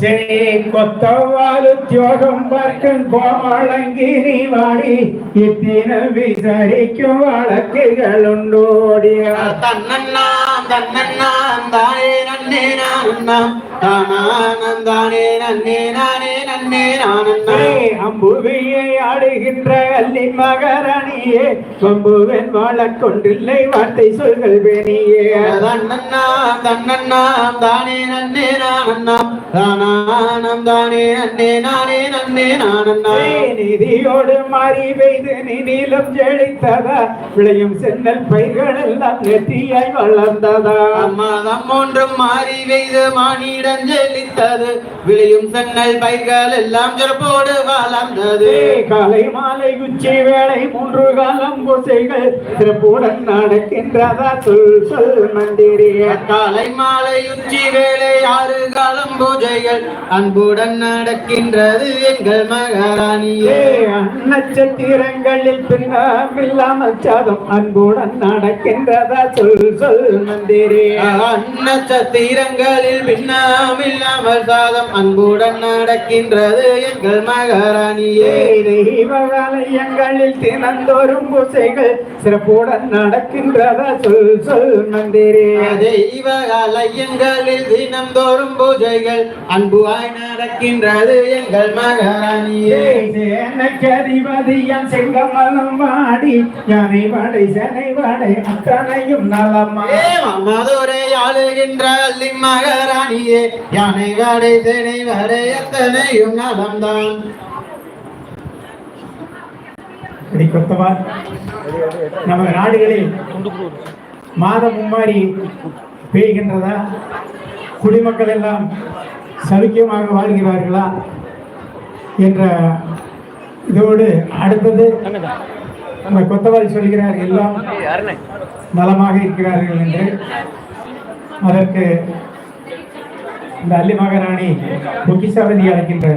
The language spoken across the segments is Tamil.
சரி கொத்தவாறு தியோகம் பார்க்கும் கோமளங்கிரி வாடி. இத்தின விசாரிக்கும் வழக்குகள் உண்டோடிய தன்னண்ணாம் தன்னண்ணாம் தானே நன்னே நானண்ணாம் தானானம் தானே நன்னே நானே நன்னே நானண்ணா. அம்புவியை ஆடுகின்ற அல்லி மகரணியே கொம்புவன் வாழக்கொண்டில்லை வார்த்தை சொல்கள் வேணியே தன்னண்ணாம் தன்னண்ணாம் தானே நன்னே நானண்ணாம் தானானம் தானே நன்னே நானே நன்னே நானண்ணா நிதியோடு மாறி பெய்து நிலம் செழித்ததா? விளையும் சென்னல் பைர்கள் எல்லாம் நெற்றியாய் வளர்ந்ததா? அம்மாதம் ஒன்றும் மாறி வெய்து மானிடம் ஜெலித்தது விளையும் சென்னல் பைர்கள் எல்லாம் சிறப்போடு வளர்ந்தது காலை மாலை உச்சி வேளை மூன்று காலம் பூசைகள் சிறப்புடன் நடக்கின்றதா? சொல் சொல் மந்திரிய. காலை மாலை உச்சி வேளை ஆறு காலம் பூஜைகள் அன்புடன் நடக்கின்றது. எங்கள் மகாராணியே. நட்சத்திரங்களில் பின்னமில்லாமல் சாதம் அன்புடன் நடக்கின்றதா சொல் சொல் மந்திரிய நட்சத்திரங்களில் பின்னமில்லாமல் சாதம் அன்புடன் நடக்கின்றது. எங்கள் மகாராணியே. தெய்வகாலயங்களில் தினந்தோறும் பூசைகள் சிறப்புடன் நடக்கின்றதா சொல் சொல் மந்திரே. தெய்வ ஆலயங்களில் தினந்தோறும் பூஜைகள் அன்புவாய் நடக்கின்றது எங்கள் மகாராணியே. எனக்கு அதிபதியான் செங்கமலம் வாடி யானை வாடை சென்னை வாடை அத்தனையும் நலமா? மதுரை ஆளுகின்ற அல்லி மகாராணியே யானை வாடை தினை வாடை எத்தனையும் நலம்தான் கொத்தவா நமது நாடுகளில் மாதம் மும்மாறி பெய்கின்றதா? குடிமக்கள் எல்லாம் சௌக்கியமாக வாழ்கிறார்களா என்ற இதோடு அடுத்தது நம்ம கொத்தவாரி சொல்கிறார் எல்லாம் நலமாக இருக்கிறார்கள் என்று. அதற்கு இந்த அல்லி மகாராணி பொக்கிசாவதி அழைக்கின்ற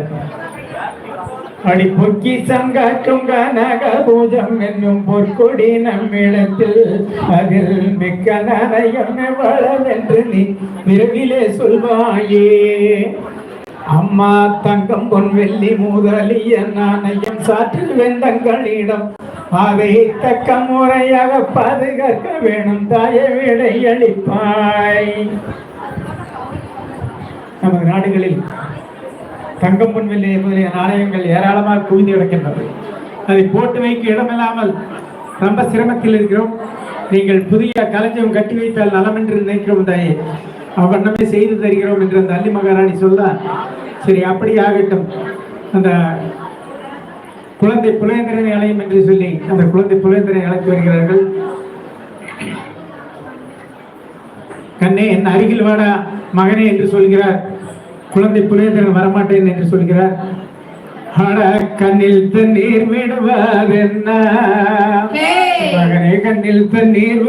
அடி பொக்கி சங்க சங்காற்றும் நக பூஜம் என்னும் பொற்கொடி நம்மிடத்தில். அதில் மிக்க நரையம் வளவென்று நீ விரைவிலே சொல்வாயே. அம்மா தங்கம் பொன் வெள்ளி முதலிய நாணயம் சாற்றில் வெந்தங்களிடம். அதை தக்க முறையாக பாதுகாக்க வேணும் தாய விடை அளிப்பாய். நமது நாடுகளில் தங்கம் பொன் வெள்ளி முதலிய நாணயங்கள் ஏராளமாக குவிந்து கிடக்கின்றது. அதை போட்டு வைக்க இடமில்லாமல் ரொம்ப சிரமத்தில் இருக்கிறோம். நீங்கள் புதிய களஞ்சியம் கட்டி வைத்தால் நலம் என்று நினைக்கிறோம் தாயே. அவ்வண்ணமே செய்து தருகிறோம் என்று அந்த அள்ளி மகாராணி சொல்ல சரி அப்படி ஆகட்டும். அந்த குழந்தை புலேந்திரனை அலையும் என்று சொல்லி அந்த குழந்தை புலேந்திரனை அழைத்து வருகிறார்கள். கண்ணே என் அருகில் வாடா மகனே என்று சொல்கிறார். குழந்தை புலேந்திரன் வரமாட்டேன் என்று சொல்கிறார். அட கண்ணில் தண்ணீர் விடுவாதென்ன? மகனே கண்ணில் தண்ணீர்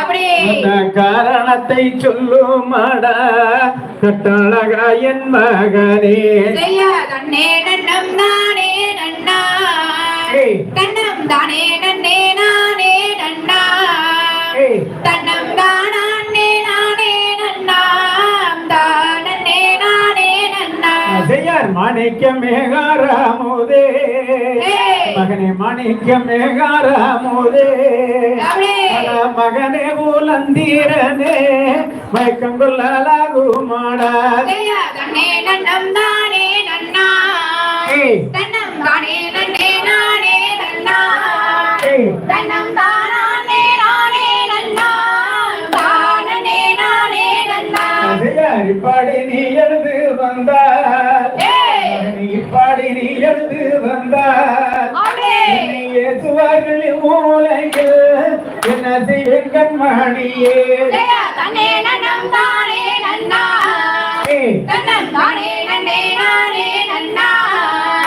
அப்படியே. அந்த காரணத்தை சொல்லுமாடா. கட்டழகா என் மகனே. செய்யா செய்யார் மாணிக்க மேகாராமுதே. மகனே மாணிக்க மேகாராமுதே மகனே ஊலந்தீரனே. மயக்கம் நன்னா. ஏய். தன்னம் தானே நானே நன்னா. தானே நானே நன்னா. இப்பாடி நீ எழுது வந்தார் ஏசுவார்களின் மூளைகள் என்ன செய்வேன்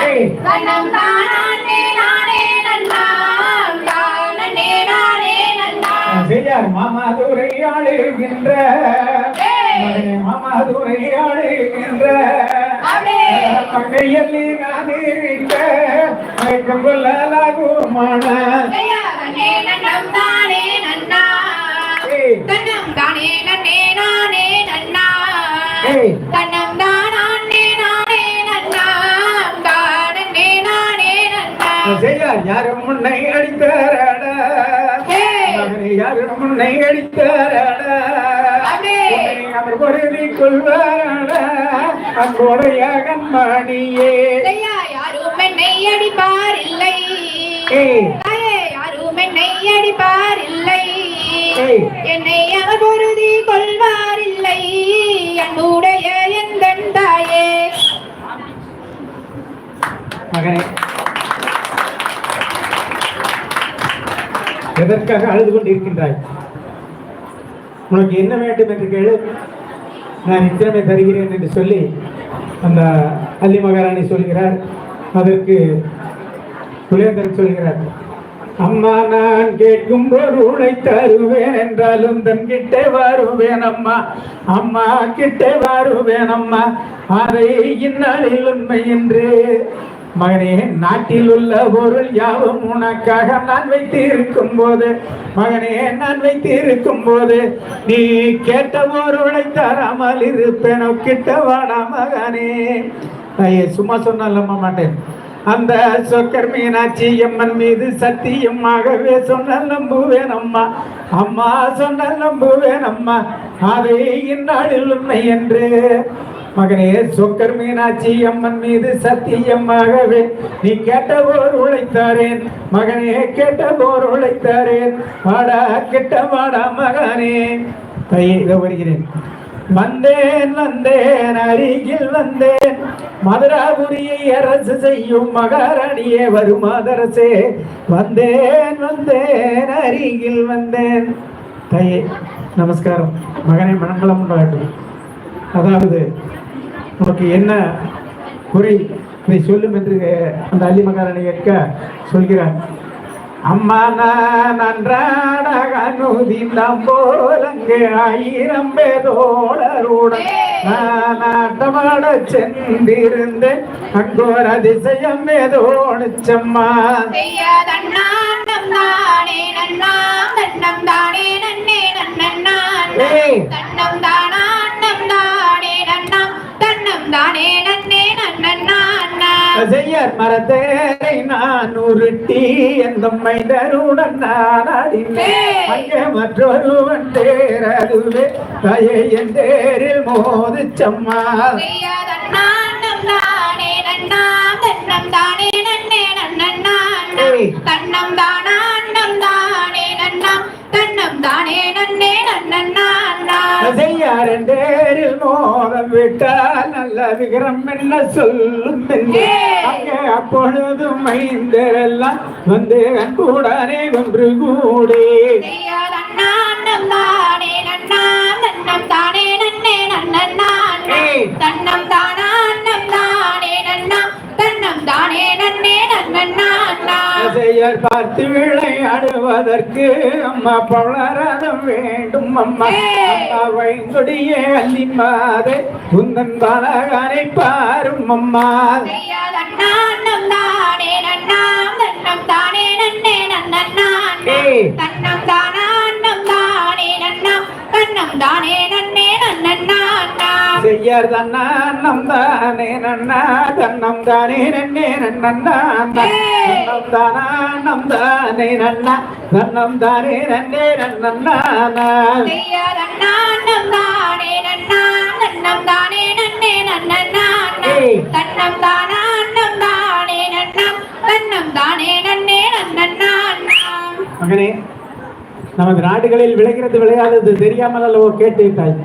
ஏய். தன்னம் தானே நன்னே. நானே ஏய். தன்னம் தானே நானே நன்னம் தானே நானே நன்னாம் யாரும் முன்னை அடித்தாரடா யாரும் முன்னை அடித்தாரடா அவர் பொருதி கொள்வாரடா. அன்புடைய கண்மணியே யாரும் என்னை அடிப்பார். யாரும் என்னை அடிப்பார் இல்லை ஏய். என்னை அவர் பொருதி கொள்வார் இல்லை என்னுடைய எந்தன் தாயே? மகனே. எதற்காக அழுது கொண்டிருக்கின்றாய்? உனக்கு என்ன வேண்டும் என்று கேளு. நான் இத்திரமை தருகிறேன் என்று சொல்லி அந்த அல்லி மகாராணி சொல்கிறார். அதற்கு குலேந்தர் சொல்கிறார் அம்மா நான் கேட்கும் பொருளை தருவேன் என்றாலும் தன் கிட்டே வருவேன் அம்மா. அம்மா கிட்டே வருவேன் அம்மா. அதை இந்நாளில் உண்மை என்று. மகனே நாட்டில் உள்ள பொருள் யாவும் உனக்காக நான் வைத்திருக்கும் போது மகனே நான் வைத்திருக்கும் போது நீ கேட்ட பொருளை தராமல் இருப்பேன். கிட்ட வாடா மகனே. சும்மா சொன்னால் மாட்டேன். அந்த சொக்கர் மீனாட்சி அம்மன் மீது சத்தியமாகவே சொன்னால் நம்புவேன் அம்மா அம்மா சொன்னால் நம்புவேன் அம்மா அதை இந்நாளில் உண்மை என்று. மகனே சொக்கர் மீனாட்சி அம்மன் மீது சத்தியமாகவே நீ கேட்ட போர் உழைத்தாரேன். மகனே கேட்ட போர் உழைத்தாரேன். வாடா கிட்ட வாடா மகனே. தையே வருகிறேன். வந்தேன் வந்தேன் அருகில் வந்தேன். மதுராபுரியை அரசு செய்யும் மகாராணியே வரும் அதரசே வந்தேன் வந்தேன் அருகில் வந்தேன். தையே நமஸ்காரம். மகனே மனம்பலம் உண்டாகட்டும். அதாவது உனக்கு என்ன குறை? இதை சொல்லும் என்று அந்த அள்ளி மகாராணி கேட்க சொல்கிறார் அம்மா நான் நன்றாக அனுதிந்தம் போலங்கு ஆயிரம் பேதோடருடன் நான் ஆட்டமாட சென்றிருந்தேன். அங்கோர் அதிசயம் ஏதோடுச்சம்மா செய்யாதண்ணாண்டம் தானே நன்னாம் மரத்தேரை நான் உருட்டி எந்த மைதருடன் நான் அடினேன் அங்கே மற்றொருவன் தேரதுவே தயை என் தேரில் தானே நன்னாம் தன்னம் தானே நன்னே நன்னண்ணான் ஏய். தன்னம் தானாண்டம் தானே. தானே நன்னே நன்னண்ணான் செய்யாரன் தேரில் மோதம் விட்டால் நல்ல விகரம் என்ன சொல்லும் அப்பொழுதும் மைந்தரெல்லாம் வந்து கூடானே ஒன்று கூடே. தானே நன்னாம் தன்னம் தானே நன்னே நன்னண்ணான் ஏய். தன்னம் தானாண்டம் தானே நன்னாம் தன்னம் தானே நன்னே நன்னண்ணான் செய்யர் பார்த்து விளையாடுவதற்கு அம்மா பவளரதம் வேண்டும் அம்மா. ஏய். அம்மா வைங்கொடியே அள்ளி மாதே குந்தன் பாலகானை பாரும் அம்மா. செய்யாதண்ணாண்டம் தானே நன்னாம் தன்னம் தானே நன்னே நன்னண்ணான் ஏய். தன்னம் தானே நன்னாம் தன்னம் தானே நன்னே நன்னண்ணான் செய்யர் தன்னம் தானே நன்னா தன்னம் தானே நன்னே நன்னா. தன்னம் தானே நன்னா தன்னம் தானே நன்னே நன்னா தானே தன்னம் தானே நன்னே. தன்னம் தானே தன்னம் தானே நன்னே நன்னண்ணான் மகனே நமது நாடுகளில் விளைகிறது விளையாதது தெரியாமல் அல்லவோ தாய்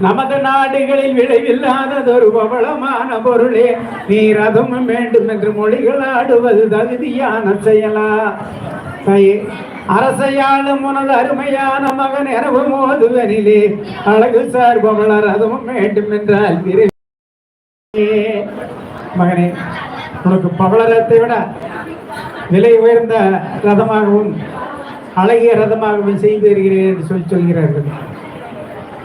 நமது நாடுகளில் விளைவில்லாததொரு பவளமான பொருளே. நீர் அதுவும் வேண்டும் என்று மொழிகள் ஆடுவது தகுதியான செயலா. தாயே அரசையாளும் உனது அருமையான மகன் இரவு மோதுவனிலே அழகு சார் பவளர் அதுவும் வேண்டும் என்றால் மகனே உனக்கு பவளரத்தை விட விலை உயர்ந்த ரதமாகவும் அழகிய ரதமாகவும் செய்து வருகிறேன் என்று சொல்லி சொல்கிறார்கள்.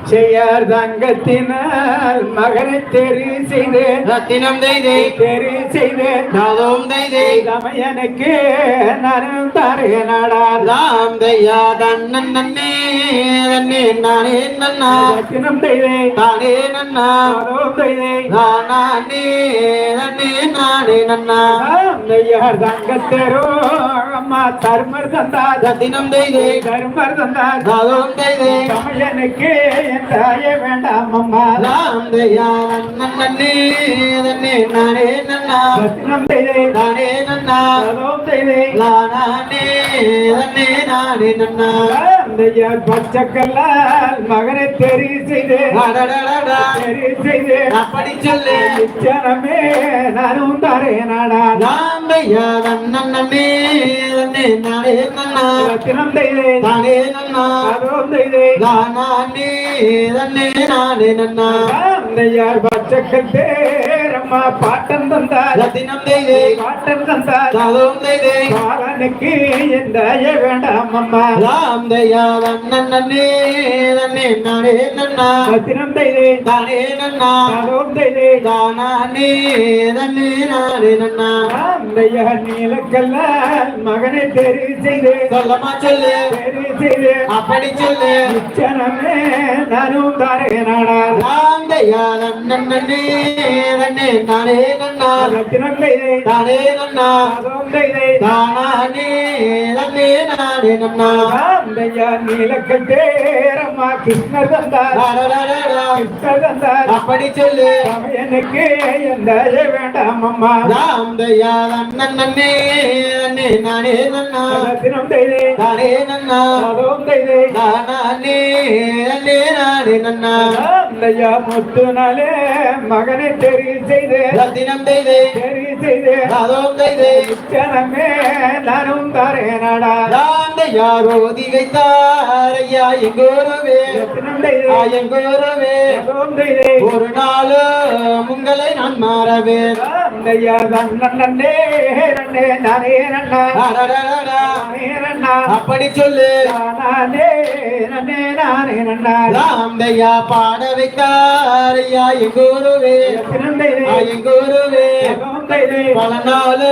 செய்யார் தங்கத்தினால் மகனை தெரு செய்து ரத்தினம் தைதை தெரு செய்து நாதோம் தைதை தமையனுக்கு நானும் தாரே நாடார் ராம் தையா தன்னன் நன்னே நன்னே நானே நன்னா. ரத்தினம் தெய்வே தானே நன்னா. நானும் தெய்வே நானே நன்னே நானே நன்னா. நெய்யார் தங்கத்தேரோ அம்மா தர்மர் தந்தார். ரத்தினம் தைதை தர்மர் தந்தார். நாதோம் தைதை தமையனுக்கு தாயே வேண்டாம் அம்மா. ராம் தையா நன்னன் நன்னே நன்னே நானே நன்னா. ரத்தினம் தெய்வே நானே நன்னா. நானும் தெய்வே நானே நன்னே நானே நன்னா. நெய்யார் பச்சைக்கல்லால் மகனை தெரி செய்து. அடடடடா. தெரி செய்து. அப்படி சொல்லு நிச்சனமே நானும் தாரே நாடா. ராம் நன்னன் நன்னே நன்னே நானே நன்னா ரத்தினம் தெய்வே நானே நன்னா நானும் தெய்வே நானே நன்னே நானே நன்னா நெய்யார் பச்சைக்கல் தேரம்மா பாட்டம் தந்தார் ரத்தினம் தைதை பாட்டம் தந்தார் நாதோம் தைதை பாலனுக்கு என் தாயே வேண்டாம் அம்மா. ராம் தையா நன்னன் நன்னே நன்னே நானே நன்னா. ரத்தினம் தெய்வே தானே நன்னா. நானும் தெய்வே தானே நன்னே நானே நன்னா. நெய்யார் நீலக்கல்லால் மகனை தெரி செய்து. சொல்லமா சொல்லு. தெரி செய்து. அப்படி சொல்லு. நிச்சனமே நானும் தாரே நாடா ராம் தையா நன்னன் நன்னே நன்னே நானே நன்னா. தானே நன்னா. நானும் தெய்வே தானே நன்னே நானே நன்னா. தேரம்மா கிருஷ்ணர் தந்தார். அப்படி சொல்லு. எனக்கு என் தாயே வேண்டாம் அம்மா. ராம் தையா நன்னன் நன்னே நன்னே நானே நன்னா. தானே நன்னா. நானும் தெய்வே தானே நன்னே நானே நன்னா. முத்துனாலே மகனை தெரி செய்து ரத்தினம் தைதை தெரி செய்து ராதோம் தைதை ஜனமே நானும் தாரே நாடா. ராம் தையா ரோதி வைத்தாரையா எங்கோருவே. எங்கோருவே. ஒரு நாள் உங்களை நான் மாறவே. ஐயா நன்னே நன்னே நானே நன்னா. அப்படி சொல்லு. நானே நன்னே நானே நன்னா. ராம் தையா பாட வைத்தாரையா எங்கோருவே. பல நாள்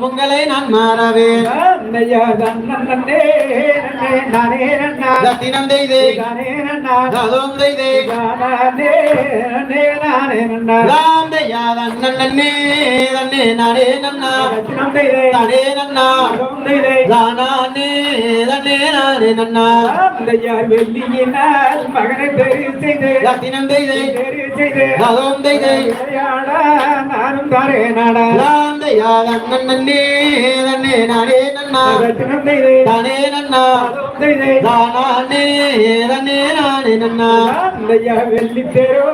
உங்களை நான் மாறவே. ரத்தினம் தைதை நானே நன்னா ராதோம் தைதை நானே நன்னே நானே நன்னா. நானே நன்னா. நன்னே நானே நன்னா. வெள்ளியினால் மகனை தெரி செய்து. ரத்தினம் நானும் தாரே நாடா தையா நன்னே நன்னே. நானே நன்னா தானே நன்னா. தானே நன்னே நானே நன்னா. ஐயா வெள்ளி தேரோ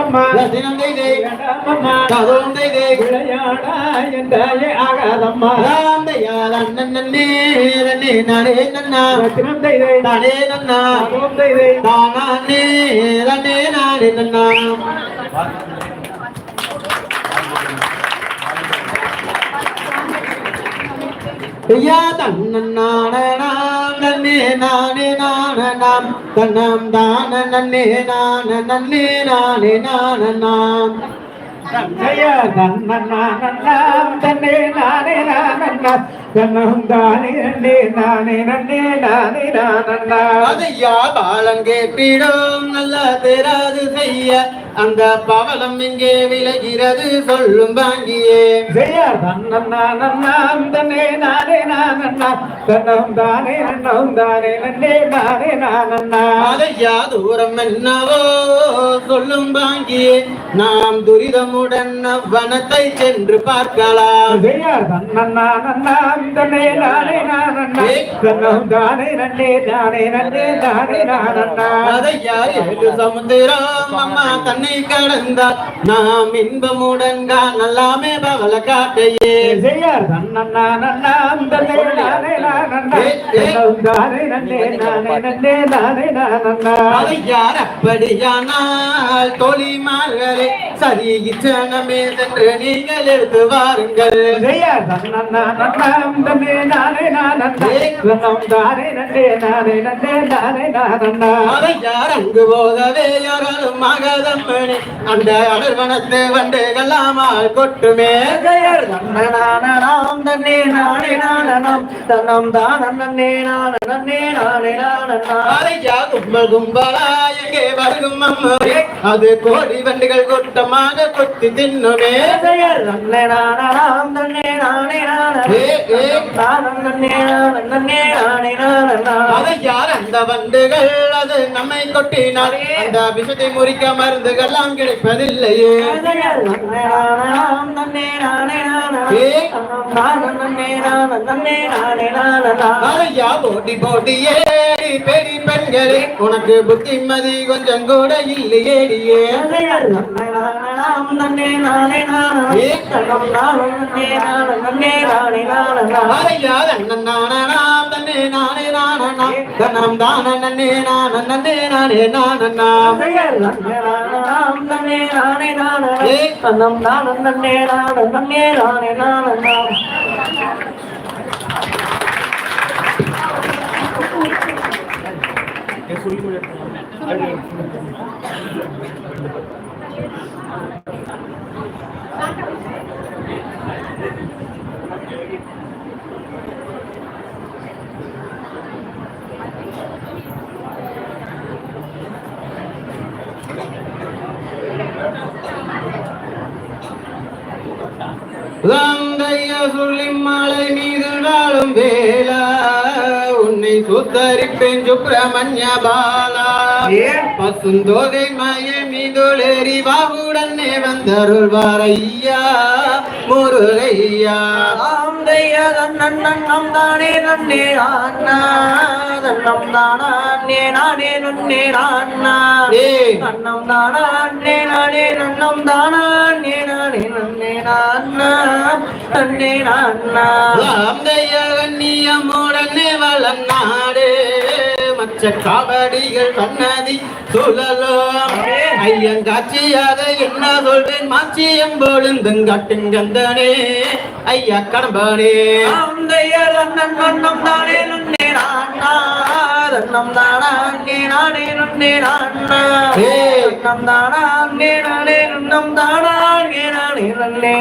அம்மா ரத்தினம் தைதை வேண்டாம் அம்மா. ராதோம் தைதை விளையாட என் தாயே ஆகாதம்மா. ராம் தையா நன்னே நன்னே நானே நன்னா. ரத்தினம் தெய்வே தானே நன்னா. நானும் தெய்வே தானே நன்னே நானே நன்னா. ஐயா தன்னன்னானாம் நன்னே நானே நானனாம் தன்னம் தான நன்னே நான நன்னே நானே நானனாம் ஜய தன்னன்னாம் தன்னே நானே நானன்னா தன்னம் தானே நன்னே நானே நன்னே நானே நானன்னா அதையா பாலங்கே பீடம் நல்ல தெராது செய்ய. அந்த பவளம் இங்கே விளைகிறது சொல்லும் வாங்கியே ஜய தன்னன்னாம் தன்னே நானே நானன்னா தன்னம் தானே நன்னம் தானே நன்னே நானே நானன்னா அதையா தூரம் என்னவோ சொல்லும் வாங்கியே நாம் துரிதமுடன் வனத்தை சென்று பார்க்கலாம். தன்னே நானே நானன்னா தன்னம் தானே நன்னே நானே நன்னே நானே நானன்னா அதையா ஏழு சமுத்திரம் அம்மா தன்னை கடந்தார். நாம் இன்பமுடன் நல்லாமே பவள காட்டையே. செய்யார் தன்னண்ணா நன்னாம் தன்னை நானே நானண்ணா. தன்னம் தானே நன்னே நானே நன்னே நானே நானண்ணா. அதை யார் அப்படியானால் தோழிமார்களே சரி இச்சனமே சென்று நீங்கள் எடுத்து வாருங்கள். ஜெயா தன்னன்னா நன்னாம் தன்னே நானே நன்னம் தானே நன்னே நானே நன்னே நானே நானந்தா யார் அங்கு போதவே யாரும் மகதம்மணி அந்த அடர்வனத்து வண்டுகளாமால் கொட்டுமே. ஜெயர் தன்னனானனாம் தன்னே நானே நானனம் தன்னம் தானம் நன்னே நான நன்னே நானே அரையா கும்பல் கும்பலா எங்கே வருகும் அம்மரே. அது கோடி வண்டுகள் கூட்டமாக கொத்தி தின்னுமே. ஜெயர் தன்னனானனாம் தன்னே நானே நானனம் நன்னே நான. நன்னே நானே அதை யார் அந்த வண்டுகள்? அது நம்மை கொட்டினார் அந்த விஷத்தை முறிக்க மருந்துகள்லாம் கிடைப்பதில்லையே. ஜெயர் போட்டி போட்டியே பெரிய பெண்களே? உனக்கு புத்திமதி கொஞ்சம் கூட இல்லையேடியே. ஜெயர் நானே தன்னே நானே நானனம் நானே நானந்தா அரையா தன்னன் நானாம் தன்னே நானே நானா தன்னம் தான நன்னே நான நன்னே நானே நானா ஜெயர் தன்னனானனாம் தன்னே நானே நானனம் ஏ. தன்னம் தானம் நன்னே நான நன்னே நானே நானந்தா தந்தைய சொல்லி மலை மீது நாளும் வேலா. உன்னை சுத்தரிப்பேன் சுப்பிரமணிய பாலா. பசுந்தோகை மய மீதுளேறி வாவுடனே வந்தருள்வார் ஐயா. முருகையா. தன்னன் நன்னம் தானே நன்னே நான்னா தன்னம் தானே நானே நன்னே ஏய். நன்னம் தானே நானே நன்னம் தானே நானே நன்னே நான்னா நன்னே நான்னா தந்தைய கண்ணியமுடனே வளம் நாடு மச்ச காவடிகள் சன்னதி சுழலும் ஐயங்காட்சியாக என்ன சொல்றேன் மாச்சியம் பொழுந்தும் காட்டுங்கந்தனே ஐயா கடம்பனே தன்னன் நன்னம் தானே நன்னே நான்னா தன்னம் தானே நானே நன்னே நான்னா ஏய். நம் தானே நானே நம் தானே நானே நன்னே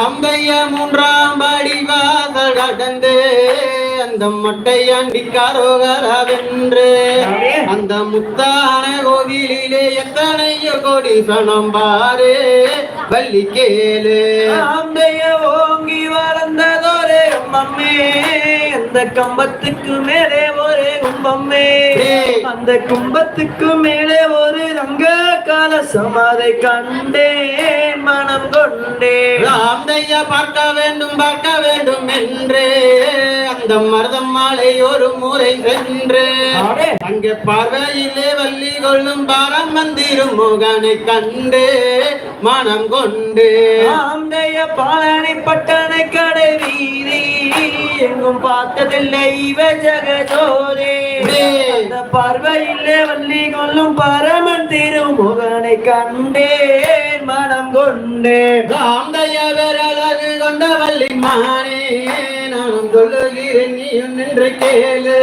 அம்பைய மூன்றாம் படி வாசல் கடந்து அந்த மட்டையாண்டி காரோகராவென்று. அந்த முத்தான கோவிலிலே எத்தனையோ கோடி சனம் பாரு. வள்ளி கேளு ஆம்பைய ஓங்கி வளர்ந்ததொரே உம்மம்மே. அந்த கம்பத்துக்கு மேலே ஒரு கும்பம்மே. அந்த கும்பத்துக்கு மேலே ஒரு ரங்க கால சமாதை கண்டேன் மனம் கொண்டேன் ராம்தைய பார்க்க வேண்டும் பார்க்க வேண்டும் என்று. அந்த மருதம் மாலை ஒரு முறை சென்று. அங்கே பார்வையிலே வள்ளி கொள்ளும் பாரம் மந்திரும் முகனை கண்டு மனம் கொண்டு. ஆந்தைய பாலனை பட்டனை கடை வீதி எங்கும் பார்த்ததில்லை இவ ஜகஜோரே பார்வையிலே வள்ளி கொள்ளும் பரமன் திருமுகனை கண்டேன் மனம் கொண்டேன். ராம்தைய விரலகு கொண்ட வள்ளி மானே நானும் சொல்லுகிறேன் நீயும் நின்று கேளு.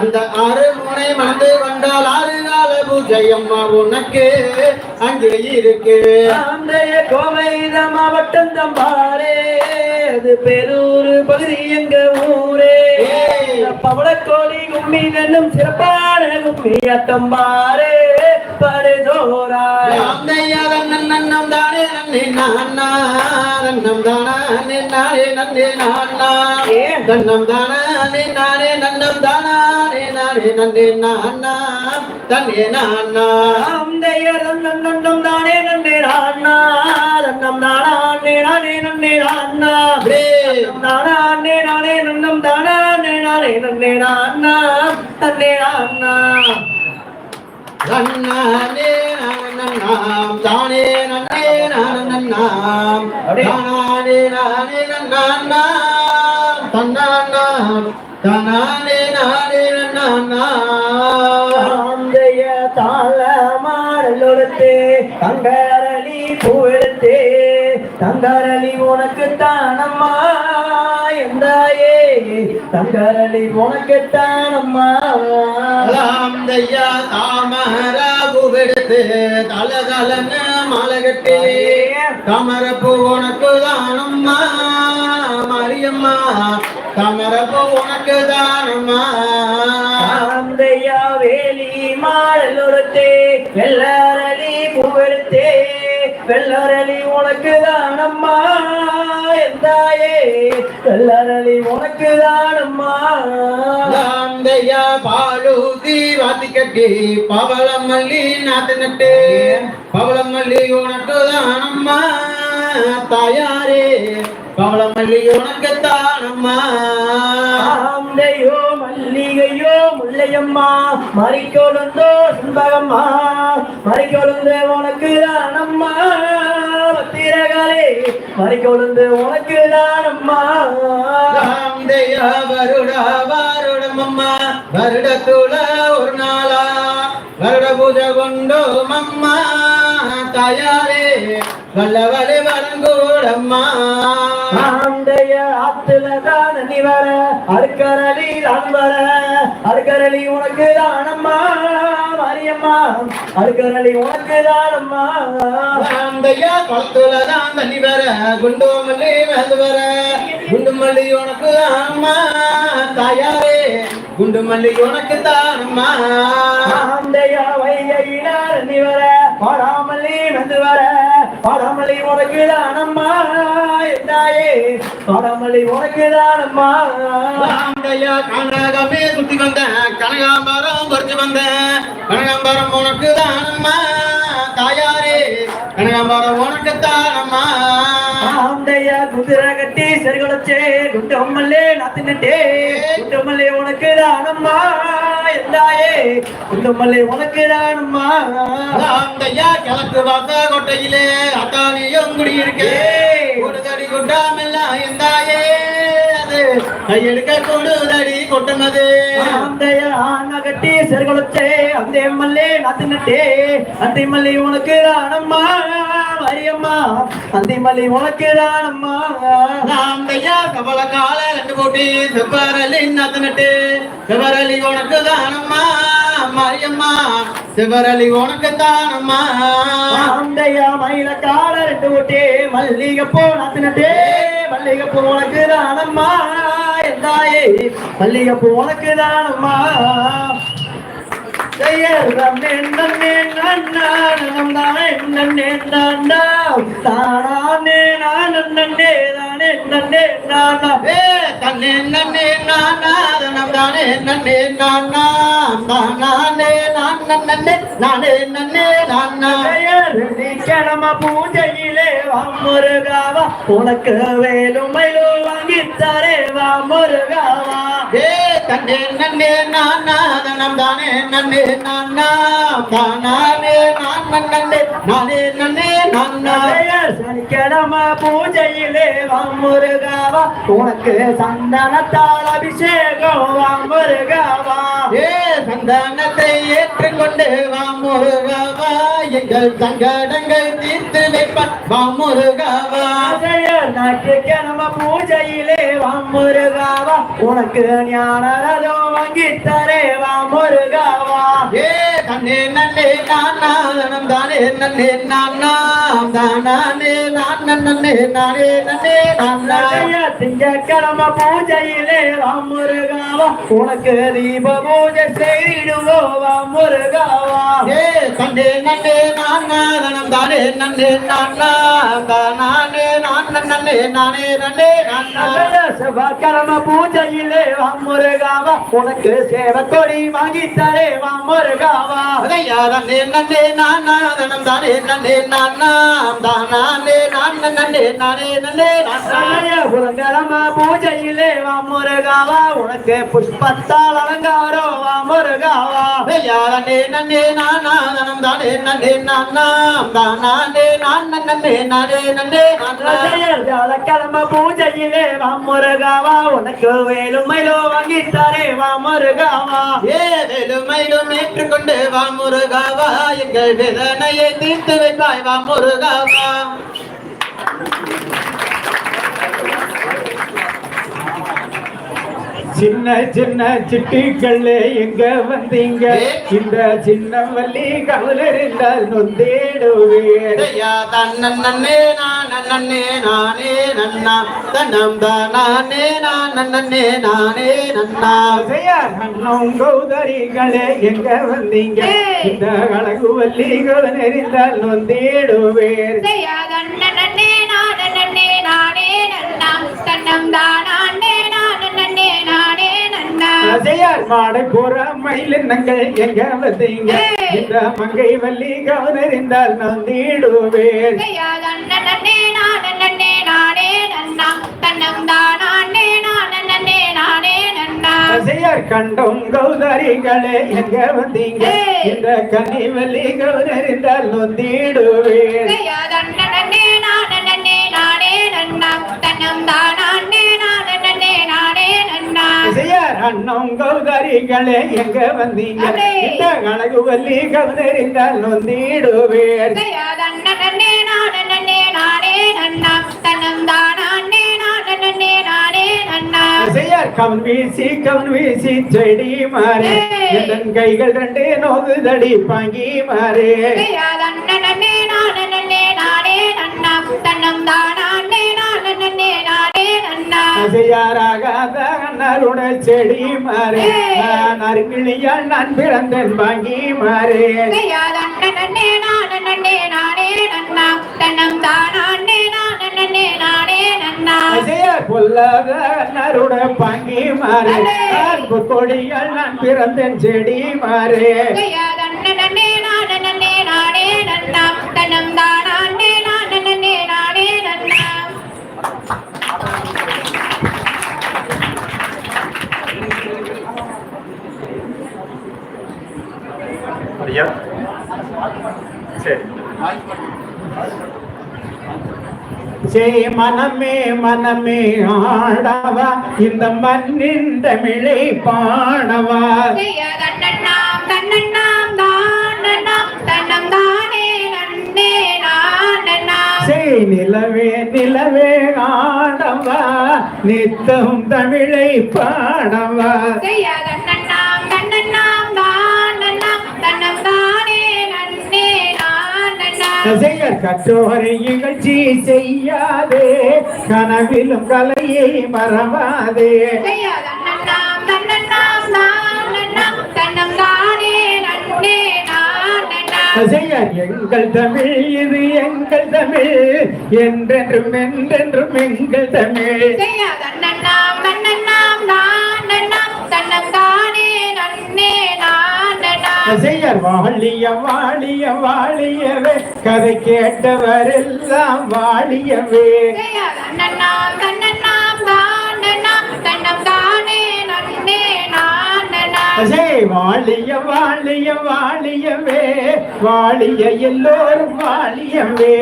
அந்த ஆறு முனை மணந்து கொண்டால் ஆறு கால பூஜை அம்மா உனக்கு அங்கே இருக்கு. ஆந்தைய கோவைத மாவட்டம் தம்பாரே அது பெரூர் பகுதி எங்க ஊரே. பவளக்கோழி கும்மி என்னும் சிறப்பான கும்மி அத்தம்பாரே படுதோராய் ராம்தைய நன்னன் நன்னம் தானே நன்னே நானா நன்னம் தானே நானே நன்னே நானா தன்னம் தானே நானே நன்னம் தானே நானே நன்னே நானா தன்னே நானா நன்னம் தானே நன்னே ராண்ணா நன்னம் தானே நானே நன்னே ராண்ணா நானே நானே நன்னம் தானே நானே நன்னே ராண்ணா தன்னே ராண்ணா நன்னானே நன்னாம். தானே நன்னே நன்னாம் தானே நானே நன்னாம். தன்னாம் தானே நானே நன்னாம். ஆந்தைய தாள மாடல் தங்கரளி பூவெடுத்தே. தங்கரளி உனக்கு தானம்மா எந்தாயே தங்கரளி உனக்கு தானம்மா தையா தாமர பூவெடுத்து தல தலன்னு மாலை கட்டி உனக்கு தானம்மா மரியம்மா. தாமரப்பூ உனக்கு தானம்மா. ஆந்தையா வேலி மாடலொருத்தே வெள்ளரளி பூவெடுத்தே வெள்ளரளி உனக்கு தானம்மா எந்தாயே வெள்ளரளி உனக்கு தானம்மா தையா பாலூதி வாத்தி கட்டி பவளம் மல்லி நாட்டு நட்டு பவளம் மல்லி உனக்கு தானம்மா தாயாரே. பவளம் மல்லி உனக்கு தானம்மா ஆந்தையோ மல்லிகையோ முல்லையம்மா. மறிக்கொழுந்தோ செண்பகம்மா. மறிக்கொழுந்து உனக்கு தானம்மா பத்திரகாலே மறிக்கொழுந்து உனக்கு தானம்மா ராம்தேயா வருடா வருடமம்மா. வருடத்துல ஒரு நாளா. வருட பூஜை கொண்டோம் அம்மா தாயாரே வல்லவளே வரங்கூடம்மா ஆந்தைய ஆத்துல தான் நீ வர? அருக்கரளி தான் வர. அருக்கரளி உனக்கு தானம்மா மரியம்மா. அருக்கரளி உனக்கு தானம்மா. ராம்தையா குளத்துல தான் தண்ணி வர. குண்டு மல்லி வந்து வர. குண்டு மல்லி உனக்கு அம்மா தாயாரே. குண்டு மல்லி உனக்கு தானம்மா. ஆந்தையா வையினார் நீ வர. பாடாமல்லி வந்து வர. பாடாமல்லி உனக்கு தானம்மா. எந்தாயே பாடாமல்லி உனக்கு கனகமே சுத்தி வந்தேன் கனகாம்பரம் பறிச்சு வந்தேன் கனகாம்பரம் உனக்கு தானம்மா தாயாரே கனகாம்பரம் உனக்கு தானம்மா குதிரை கட்டி செருகுலச்சே குண்டம்மல்லே நாத்தினட்டே. குண்டம்மல்லே உனக்கு தானம்மா எந்தாயே குண்டம்மல்லே உனக்கு தானம்மா. ராம்தையா கிழக்கு வாச கோட்டையிலே அத்தானியும் குடியிருக்கே ஒரு தடி கொண்டாமெல்லாம் எந்தாயே? கையெடுக்க கொடுதடி கொட்டுனது. ஆந்தையா ஆன கட்டி செருகுலச்சே அந்த எம்மல்லே உனக்கு தானம்மா மரியம்மா அந்த மல்லி உனக்கு தானம்மா. ராம்தையா கபல கால ரெண்டு போட்டி செவ்வரலி நத்தனட்டு. செவ்வரலி உனக்கு தானம்மா மாரியம்மா. செவ்வரலி உனக்கு தானம்மா. ஆந்தையா மயில கால ரெண்டு ஓட்டி மல்லிகை போ நாத்தினட்டே. மல்லிகை உனக்கு தானம்மா எந்தாயே. மல்லிகை உனக்கு தானம்மா. கிழம பூஜையிலே வாமுருகாவா உனக்கு வேலுமையிலோ வாங்கித்தாரே வாமுருகாவா ஏ தன்னே நன்னே நானா தனம் தானே நன்னே நானா தானே நான் நன்னே நானே நன்னே. நானா சனிக்கிழம பூஜையிலே வாமுருகாவா? உனக்கு சந்தனத்தால் அபிஷேகம் வாமுருகாவா? ஏ சந்தானத்தை ஏற்றுக்கொண்டு வாமுருகாவா? எங்கள் சங்கடங்கள் தீர்த்து வைப்பான் வாமுருகாவா? ஞாயிற்றுக்கிழம பூஜையிலே வாமுருகாவா? உனக்கு ஞானரதோ வாங்கித்தரே வாமுருகாவா? ஏ தன்னே நன்னே நானா தனம் தானே நன்னே நானா தானே நான் நன்னே நானே நன்னே நானா திங்கக்கிழம பூஜையிலே வாமுருகாவா உனக்கு தீப பூஜை செய்திடுவோம் வாமுருகாவா ஏ தன்னே நன்னே நானா தனம் தானே நன்னே நானா தானே நான் நன்னே நானே நன்னே நானா செவ்வாய்க்கிழம பூஜையிலே வாமுருகாவா உனக்கு சேவக்கொடி வாங்கித்தரே வாமுருகாவா அதையா நன்னே நன்னே நானா? தனம் தானே நன்னே நானா? தானே நான் நன்னே நானே நன்னே நானா? புலங்கிழம பூஜையிலே வாமுருகாவா உனக்கு புஷ்பத்தால் அலங்காரம் வாமுருகாவா யாரனே நன்னே நானா? தானம் தானே நன்னே நானாம் தானானே நான் நன்னே நானே நன்னே நானா? வியாழக்கிழமை பூஜையிலே வா முருகாவா? உனக்கு வேலும் மயிலோ வாங்கித்தாரே வா முருகாவா? ஏதேலும் மயிலும் ஏற்றுக்கொண்டு வா முருகாவா எங்கள் வேதனையை தீர்த்து வைப்பாய் வா முருகாவா சின்ன சின்ன சிட்டிகளே எங்க வந்தீங்க? இந்த சின்ன வள்ளி கவலர் என்றால் நொந்தேடுவேன் ஐயா தன்னன் நன்னே நான் நன்னே நானே நன்னா தன்னம் தானே நான் நானே நன்னா அண்ணம் கௌதரிகளே எங்க வந்தீங்க? இந்த அழகு வள்ளி கவலர் என்றால் நொந்தேடுவேன் நானே நானே நன்னா மாடை போற மயிலினங்கள் எங்க வந்தீங்க இந்த மங்கை வள்ளி செய்யாதண்ணனே நானே அசையார் கண்டோம் கௌதரிகளே எங்க வந்தீங்க? இந்த கன்னிவல்லி கௌதர் என்றால் நொந்திடுவேன் தன்னம் தானே அண்ணம் கௌதரிகளே எங்க வந்தீங்க? இந்த அழகு வள்ளி கௌதர் என்றால் நொந்திடுவேன் கவன் வீசி கவன் வீசி செடி மாறே. என் கைகள் ரெண்டு நோகுதடி பாங்கி மாறே. அசையாராகாத அண்ணருட செடி மாறே. நான் அருகிழியால் நான் பிறந்தேன் பாங்கி மாறே. செய்யாதண்ணனே நானே நானே நன்னா. தன்னம் தானே நானே நானே நன்னா. பொல்லாத அண்ணருட பாங்கி மாறே. கொடியால் நான் பிறந்தேன் செடி மாறே. ஐயா. சரி. சரி மனமே மனமே ஆடவா இந்த மண்ணின் தமிழை பாடவா. செய்யாதண்ணனாம் தன்னண்ணாம் தானண்ணாம் தன்னம் தானே நன்னே நானண்ணாம். செய் நிலவே நிலவே ஆடவா நித்தம் தமிழை பாடவா. செய்யர் கற்றோரை இகழ்ச்சி செய்யாதே கனவிலும் கலையை மறவாதே. செய்யர் எங்கள் தமிழ் இது எங்கள் தமிழ் என்றென்றும் என்றென்றும் எங்கள் தமிழ். செய்யாதண்ணனாம் தன்னண்ணாம் செய்யர் வாழிய வாழிய வாழியவே கதை கேட்டவரெல்லாம் வாழியவே செய் வாழிய வாழிய வாழியவே வாழிய எல்லோரும் வாழியவே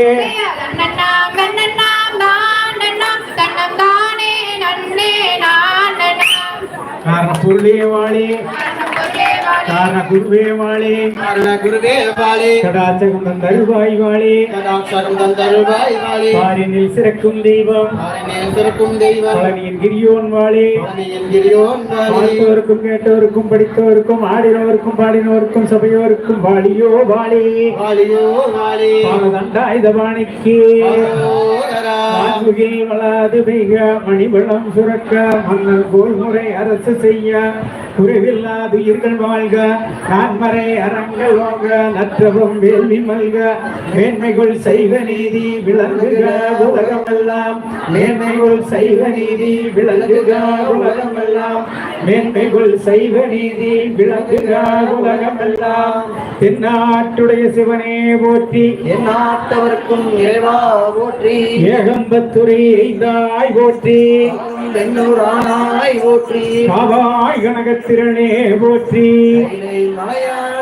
காரணம் வாழி காரண குருவே வாழி. காரண குருவே வாழி. கடாச்சகம் தந்தருவாய் வாழி. கடாட்சரம் தந்தருள்வாய் வாழி. பாரினில் சிறக்கும் தெய்வம். ஆரணியில் சிறக்கும் தெய்வம். பழனியின் கிரியோன் வாழி. ஆரணியில் கிரியோன் பார்த்தோருக்கும் கேட்டோருக்கும் படித்தோருக்கும் ஆடினோருக்கும் பாடினோருக்கும் சபையோருக்கும் வாழியோ வாழி. வாழியோ வாழி. பானதண்டாயுதபாணிக்கு ஆரோகரா. ஆன்முகே வளாது பெய்க மணிவளம் சுரக்க மன்னல் போல் முறை அரசு செய்ய. குறைவில்லாது உயிர்கள் வாழ்க மல்க நான்மறை அரங்கள் ஓங்க நற்றவும் வேள்வி மல்க மேன்மைகள் செய்வ நீதி விளங்குக உலகம் உலகமெல்லாம் மேன்மைகள் செய்வ நீதி விளங்குக உலகமெல்லாம். மேன்மைகள் செய்வ நீதி விளங்குக உலகமெல்லாம். தென்னாட்டுடைய சிவனே போற்றி. என் நாட்டவர்க்கும் இறைவா போற்றி. ஏகம்பத்துரை எய்தாய் போற்றி. பெண்ணூரானாய் போற்றி. காவாய் கனகத்திரனே போற்றி.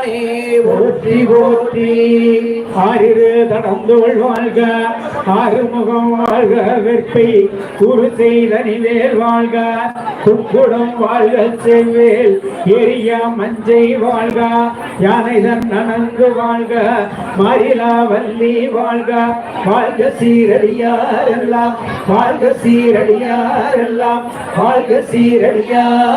மலையானே போற்றி போற்றி. ஆறிரு தடந்தோள் வாழ்க ஆறுமுகம் வாழ்க வெற்பை குரு செய்த நிவேல் வாழ்க. குக்குடம் வாழ்க செவ்வேல் எரிய மஞ்சை வாழ்க. யானைதன் நனந்து வாழ்க மாரிலா வள்ளி வாழ்க. வாழ்க சீரடியாரெல்லாம் வாழ்க சீரடியாரெல்லாம் வாழ்க சீரடியாரெல்லாம்.